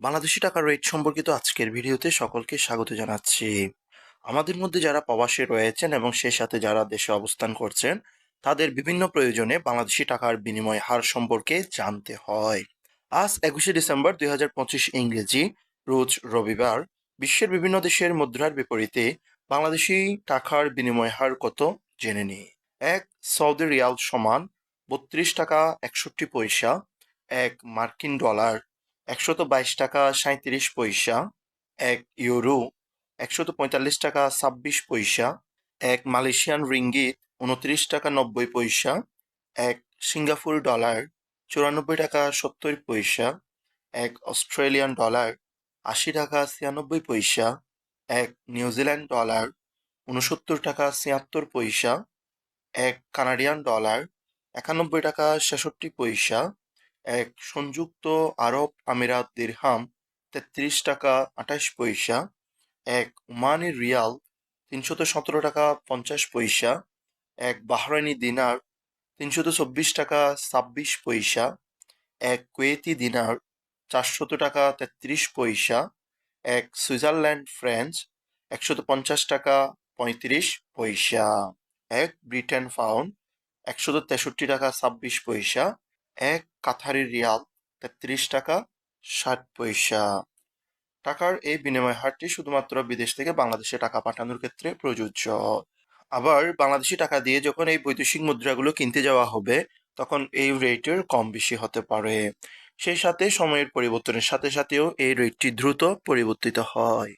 বাংলাদেশি টাকার রেট সম্পর্কিত আজকের ভিডিওতে সকলকে স্বাগত জানাচ্ছি। আমাদের মধ্যে যারা প্রবাসে রয়েছেন এবং সেই সাথে যারা দেশে অবস্থান করছেন, তাদের বিভিন্ন প্রয়োজনে বাংলাদেশি টাকার বিনিময় হার সম্পর্কে জানতে হয়। আজ একুশে ডিসেম্বর দুই হাজার পঁচিশ ইংরেজি, রোজ রবিবার, বিশ্বের বিভিন্ন দেশের মুদ্রার বিপরীতে বাংলাদেশি টাকার বিনিময় হার কত জেনে নিই। এক সৌদি রিয়াল সমান বত্রিশ টাকা একষট্টি পয়সা, এক মার্কিন ডলার একশত বাইশ টাকা সাঁত্রিশ পয়সা, এক ইউরো একশত পঁয়তাল্লিশ টাকা ছাব্বিশ পয়সা, এক মালয়েশিয়ান রিঙ্গিত উনত্রিশ টাকা নব্বই পয়সা, এক সিঙ্গাপুর ডলার চুরানব্বই টাকা সত্তর পয়সা, এক অস্ট্রেলিয়ান ডলার আশি টাকা ছিয়ানব্বই পয়সা, এক নিউজিল্যান্ড ডলার উনসত্তর টাকা ছিয়াত্তর পয়সা, এক কানাডিয়ান ডলার একানব্বই টাকা ছেষট্টি পয়সা এক সংযুক্ত আরব আমিরাত দিরহাম তেত্রিশ টাকা আঠাশ পয়সা, এক ওমানি রিয়াল তিনশত সতেরো টাকা পঞ্চাশ পয়সা, এক বাহরাইনি দিনার তিনশত চব্বিশ টাকা ছাব্বিশ পয়সা, এক কুয়েতি দিনার চারশত টাকা তেত্রিশ পয়সা, এক সুইজারল্যান্ড ফ্রেঞ্চ একশত পঞ্চাশ টাকা পঁয়ত্রিশ পয়সা, এক ব্রিটেন পাউন্ড একশত তেষট্টি টাকা ছাব্বিশ পয়সা এক কাথারি রিয়াল তেত্রিশ টাকা, ষাট পয়সা। টাকার এই বিনিময় হারটি শুধুমাত্র বিদেশ থেকে বাংলাদেশে টাকা পাঠানোর ক্ষেত্রে প্রযোজ্য। আবার বাংলাদেশি টাকা দিয়ে যখন এই বৈদেশিক মুদ্রাগুলো কিনতে যাওয়া হবে, তখন এই রেটের কম বেশি হতে পারে। সেই সাথে সময়ের পরিবর্তনের সাথে সাথেও এই রেটটি দ্রুত পরিবর্তিত হয়।